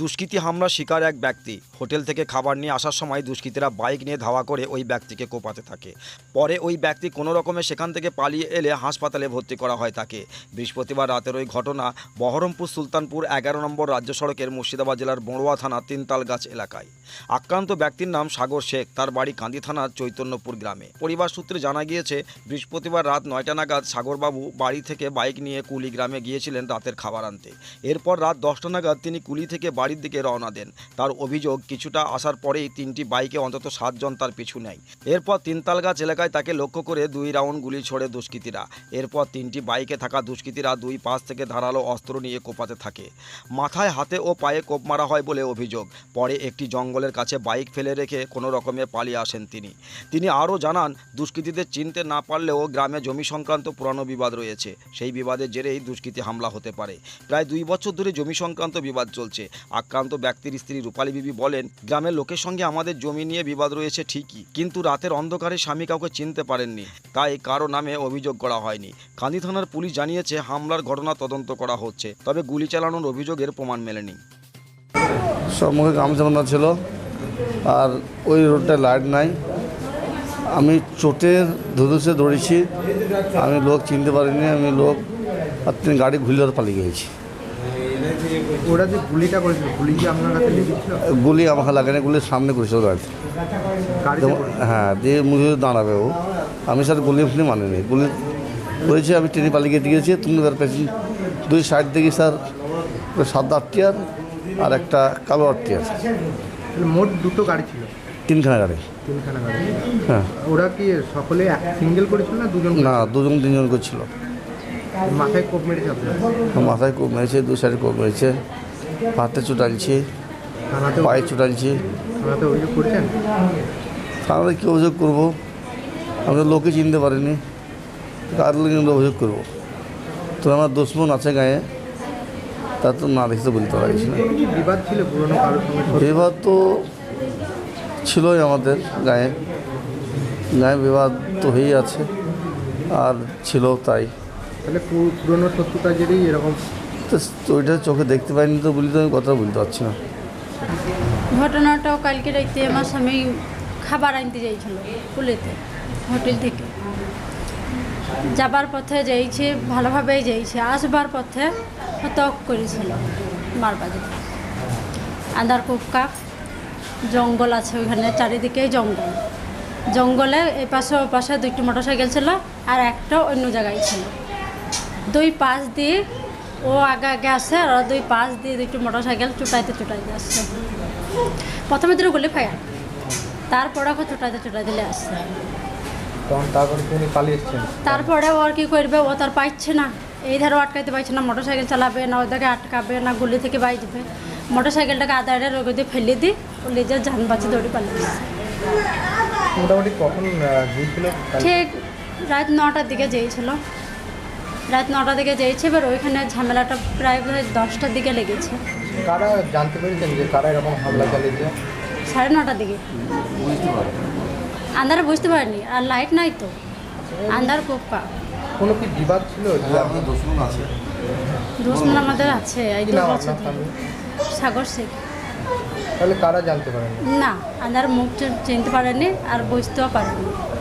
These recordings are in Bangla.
দুষ্কৃতী হামলার শিকার এক ব্যক্তি। হোটেল থেকে খাবার নিয়ে আসার সময় দুষ্কৃতীরা বাইক নিয়ে ধাওয়া করে ওই ব্যক্তিকে কোপাতে থাকে। পরে ওই ব্যক্তি কোনো রকমে সেখান থেকে পালিয়ে এলে হাসপাতালে ভর্তি করা হয় তাকে। বৃহস্পতিবার রাতের ওই ঘটনা বহরমপুর সুলতানপুর এগারো নম্বর রাজ্য সড়কের মুর্শিদাবাদ জেলার বড়ুয়া থানা তিনতালগাছ এলাকায়। আক্রান্ত ব্যক্তির নাম সাগর শেখ। তার বাড়ি কান্দি থানার চৈতন্যপুর গ্রামে। পরিবার সূত্রে জানা গিয়েছে, বৃহস্পতিবার রাত নয়টা নাগাদ সাগরবাবু বাড়ি থেকে বাইক নিয়ে কুলি গ্রামে গিয়েছিলেন রাতের খাবার আনতে। এরপর রাত দশটা নাগাদ তিনি কুলি থেকে বাড়ির দিকে রওনা দেন। তার অভিযোগ, কিছুটা আসার পরেই তিনটি বাইকে অন্তত সাতজন তার পিছু নেয়। এরপর তিনতালগাছ এলাকায় তাকে লক্ষ্য করে দুই রাউন্ড গুলি ছোড়ে দুষ্কৃতীরা। এরপর তিনটি বাইকে থাকা দুষ্কৃতীরা দুই পাশ থেকে ধারালো অস্ত্র নিয়ে কোপাতে থাকে। মাথায় হাতে ও পায়ে কোপ মারা হয় বলে অভিযোগ। পরে একটি জঙ্গলের কাছে বাইক ফেলে রেখে কোনো রকমে পালিয়ে আসেন তিনি। তিনি আরও জানান, দুষ্কৃতীদের চিনতে না পারলেও গ্রামে জমি সংক্রান্ত পুরানো বিবাদ রয়েছে। সেই বিবাদের জেরেই দুষ্কৃতী হামলা হতে পারে। প্রায় দুই বছর ধরে জমি সংক্রান্ত বিবাদ চলছে। আক্রান্ত ব্যক্তির স্ত্রী রূপালী বিবি বলেন, গ্রামের লোকের সঙ্গে আমাদের জমি নিয়ে বিবাদ রয়েছে ঠিকই, কিন্তু রাতের অন্ধকারে স্বামী কাউকে চিনতে পারেননি, তাই কারও নামে অভিযোগ করা হয়নি। কান্দি থানার পুলিশ জানিয়েছে, হামলার ঘটনা তদন্ত করা হচ্ছে, তবে গুলি চালানোর অভিযোগের প্রমাণ মেলেনি। সম্মুখে গামছাবন্ধা ছিল, আর ওই রোডটায় লাইট নাই। আমি চোটের ধুধুসে দৌড়েছি, আমি লোক চিনতে পারিনি, আমি লোক আর তিনি গাড়ি ঘুরলে পালিয়ে গেছি ওরা যে গুলিটা করেছিল গুলি কি আপনার কাছে লেগেছিল? গুলি আমাকে লাগেনি গুলির সামনে করেছিল গাড়ি। হ্যাঁ দিয়ে মুখে দাঁড়াবে ও। আমি স্যার গুলি ফুলি মানিনি। গুলি করেছি আমি ট্রেনে পালিয়ে গিয়ে দিয়েছি তুমি তার পেছন দুই সাইড দেখি স্যার সাদা আটটিয়ার আর একটা কালো আটটিয়ার। মোট দুটো গাড়ি ছিল? তিনখানা গাড়ি। তিনখানা গাড়ি। হ্যাঁ। ওরা কি সকলে সিঙ্গেল করেছিল না দুজন না দুজন তিনজন করছিল। মাথায় কোপ মেরেছে মাথায় কোপ মেরেছে দু সাইডে কোপ মেরেছে হাতে চুটালছি পায়ে চুটালছি। থানাতে অভিযোগ করেছেন? থানাতে কী অভিযোগ করব? আমি তো লোকে চিনতে পারিনি। কার লোক অভিযোগ করব? তো আমার দুশ্মন আছে গায়ে। তা তো না দেখতে বলতে পারিস না। বিবাদ তো ছিলই আমাদের গায়ে। গায়ে বিবাদ তো হয়েই আছে। আর ছিল তাই। তাহলে পুরনো শত্রুতা জেরেই এরকম। তো ওইটা চোখে দেখতে পাইনি তো বলি তো আমি কথা বলতে পারছি না। ঘটনাটাও কালকে রাইতে আমার স্বামী খাবার আনতে যাইছিল কুলেতে হোটেল থেকে। যাবার পথে যাইছে ভালোভাবেই যাইছে আসবার পথে হতক করেছিল মারবাজি। আন্দার কুপকা জঙ্গল আছে ওইখানে চারিদিকেই জঙ্গল। জঙ্গলে এপাশে পাশে ওই পাশে দুইটি মোটর সাইকেল ছিল আর একটা অন্য জায়গায় ছিল। দুই পাশ দিয়ে ও আগে আগে আসে আর দুই পাশ দিয়ে দুইটি মোটর সাইকেল চুটাইতে চুটাইতে আসছে। প্রথমে দুটো গুলি ফায়ার তারপরে ওকে চুটাইতে চুটাইতে আসছে। তারপরে তিনি পালিয়ে ও আর কি করবে? ও তার পাইছে না। এই ধারে আটকাইতে পারছে না। মোটর সাইকেল চালাবে না ওদেরকে আটকাবে না গুলি থেকে বাইজবে মোটর সাইকেলটাকে আদারে রোগে দিয়ে ফেলে দিই ও নিজের যান বাঁচি দৌড়ে পালিয়ে। মোটামুটি কখন ঠিক রাত নটার দিকে যেয়েছিল রাত নটার দিকে যেয়েছে এবার ওইখানে ঝামেলাটা প্রায় বোধহয় দশটার দিকে লেগেছে। কারা জানতে পেরেছেন যে কারা এরকম হামলা চালিয়েছে? সাড়ে নটার দিকে। আন্ধারে বুঝতে পারিনি আর লাইট নাই তো। আন্ধার কোপা কোনো কি বিবাদ ছিল? যে আমাদের দুশ্মন আছে। দুশ্মন আমাদের আছে এই দু বছর? সাগর শেখ। তাহলে কারা জানতে পারেন? না আন্ধার মুখ চিনতে পারেনি আর বুঝতেও পারেনি।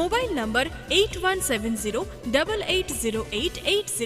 mobile number eight one seven zero double eight zero eight eight zero.